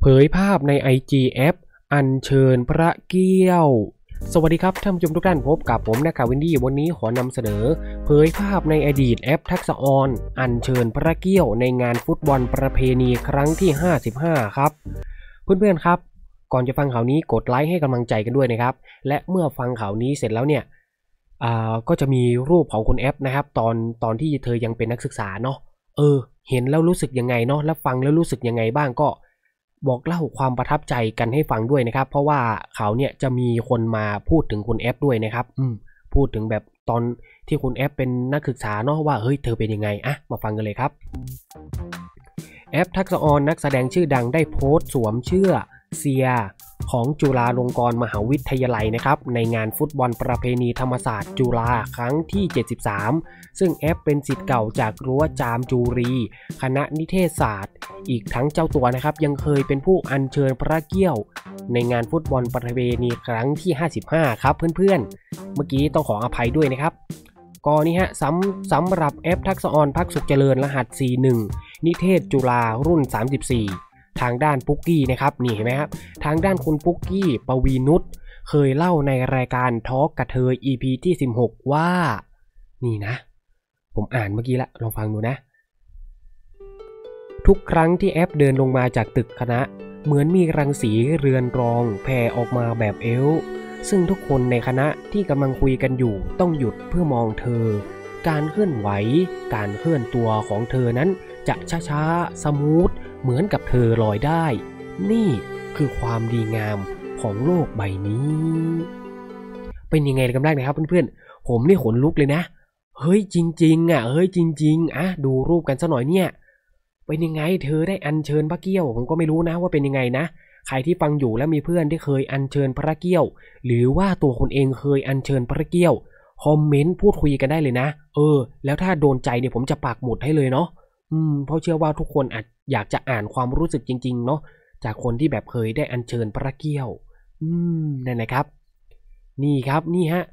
เผยภาพใน IG แอปอัญเชิญพระเกี้ยว สวัสดีครับท่านผู้ชมทุกท่านพบกับผมนะครับวินดี้วันนี้ขอนำเสนอ เผยภาพในอดีตแอปทักษออน อัญเชิญพระเกี้ยวในงานฟุตบอลประเพณีครั้งที่ 55 ครับ เพื่อนๆครับ ก่อนจะฟังข่าวนี้กดไลค์ให้กำลังใจกันด้วยนะครับ และเมื่อฟังข่าวนี้เสร็จแล้วเนี่ยอ่าก็จะมีรูปของคุณแอปนะครับ ตอนตอนที่เธอยังเป็นนักศึกษาเนาะเออ เห็นแล้วรู้สึกยังไงเนาะแล้วฟังแล้วรู้สึกยังไงบ้างก็ บอกเล่าความประทับใจกันให้ฟังด้วยนะครับ เพราะว่าเขาเนี่ยจะมีคนมาพูดถึงคุณแอฟด้วยนะครับ อืมพูดถึงแบบตอนที่คุณแอฟเป็นนักศึกษาเนาะว่าเฮ้ยเธอเป็นยังไงอะมาฟังกันเลยครับ แอฟทักษอรนนักแสดงชื่อดังได้โพสต์สวมเชื่อเซีย ของจุฬาลงกรณ์มหาวิทยาลัยนะครับในงานฟุตบอลประเพณีธรรมศาสตร์จุฬาครั้งที่ 73 ซึ่งแอปเป็นสิทธิ์เก่าจากรั้วจามจูรี คณะนิเทศศาสตร์ อีกทั้งเจ้าตัวนะครับยังเคยเป็นผู้อัญเชิญพระเกี้ยว ในงานฟุตบอลประเพณีครั้งที่ 55 ครับเพื่อนๆ เมื่อกี้ต้องขออภัยด้วยนะครับก็นี่ฮะสำสำหรับแอปทักษออนพักสุขเจริญรหัส 41 นิเทศจุฬารุ่น 34 ทางด้านปุ๊กกี้นะครับนี่เห็นไหมครับทางด้านคุณปุ๊กกี้ปวีนุชเคยเล่าในรายการทอล์กกระเทย EP ที่ 16 ว่า นี่นะ ผมอ่านเมื่อกี้ละลองฟังดูนะ ทุกครั้งที่แอปเดินลงมาจากตึกคณะ เหมือนมีรังสีเรือนรองแผ่ออกมาแบบเอลซึ่งทุกคนในคณะที่กำลังคุยกันอยู่ต้องหยุดเพื่อมองเธอ การเคลื่อนไหว การเคลื่อนตัวของเธอนั้นจะช้าๆ สมูท เหมือนกับเธอลอยได้ นี่คือความดีงามของโลกใบนี้ เป็นยังไงกันบ้างนะครับเพื่อนๆ ผมนี่ขนลุกเลยนะ เฮ้ยจริง ๆ อะ เฮ้ยจริง ๆ อะ ดูรูปกันสักหน่อยเนี่ย เป็นยังไงเธอได้อัญเชิญพระเกี้ยว ผมก็ไม่รู้นะว่าเป็นยังไงนะ ใครที่ฟังอยู่แล้วมีเพื่อนที่เคยอัญเชิญพระเกี้ยว หรือว่าตัวคนเองเคยอัญเชิญพระเกี้ยว คอมเมนต์พูดคุยกันได้เลยนะ เออ แล้วถ้าโดนใจเนี่ยผมจะปักหมุดให้เลยเนาะ อืมเพราะเชื่อว่าทุกคนอาจอยากจะอ่านความรู้สึกจริง ๆ เนาะจากคนที่แบบเคยได้อัญเชิญพระเกี้ยว อืมนั่นนะครับ นี่ครับนี่ฮะ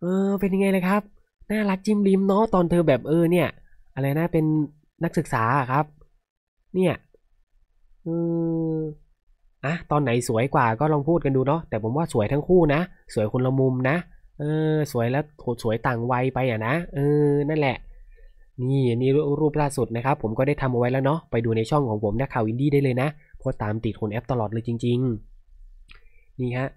เออ เป็นยังไงเลยครับ น่ารักจิ้มริมเนาะตอนเธอแบบเออเนี่ย อะไรนะเป็นนักศึกษาครับ เนี่ยเอออะตอนไหนสวยกว่าก็ลองพูดกันดูเนาะแต่ผมว่าสวยทั้งคู่นะ สวยคนละมุมนะ เออ สวยแล้วสวยต่างวัยไปอะนะเออนั่นแหละ นี่นี่รูปล่าสุดนะครับ ผมก็ได้ทำเอาไว้แล้วเนาะไปดูในช่องของผมนะข่าวอินดี้ได้เลยนะเพราะตามติดคนแอปตลอดเลยจริง ๆ นี่ฮะ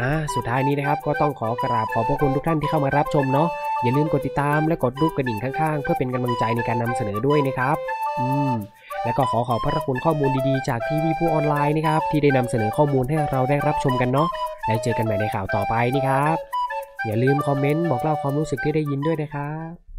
อ่าสุดท้ายนี้นะครับ ก็ต้องขอกราบขอบพระคุณทุกท่านที่เข้ามารับชมเนาะอย่าลืมกดติดตามและกดรูปกระดิ่งข้างๆ เพื่อเป็นกำลังใจในการนำเสนอด้วยนะครับ อืมและก็ขอขอบพระคุณข้อมูลดีๆ จากทีวีผู้ออนไลน์นะครับ ที่ได้นำเสนอข้อมูลให้เราได้รับชมกันเนาะแล้วเจอกันใหม่ในข่าวต่อไปนี่ครับ อย่าลืมคอมเมนต์บอกเล่าความรู้สึกที่ได้ยินด้วยนะครับ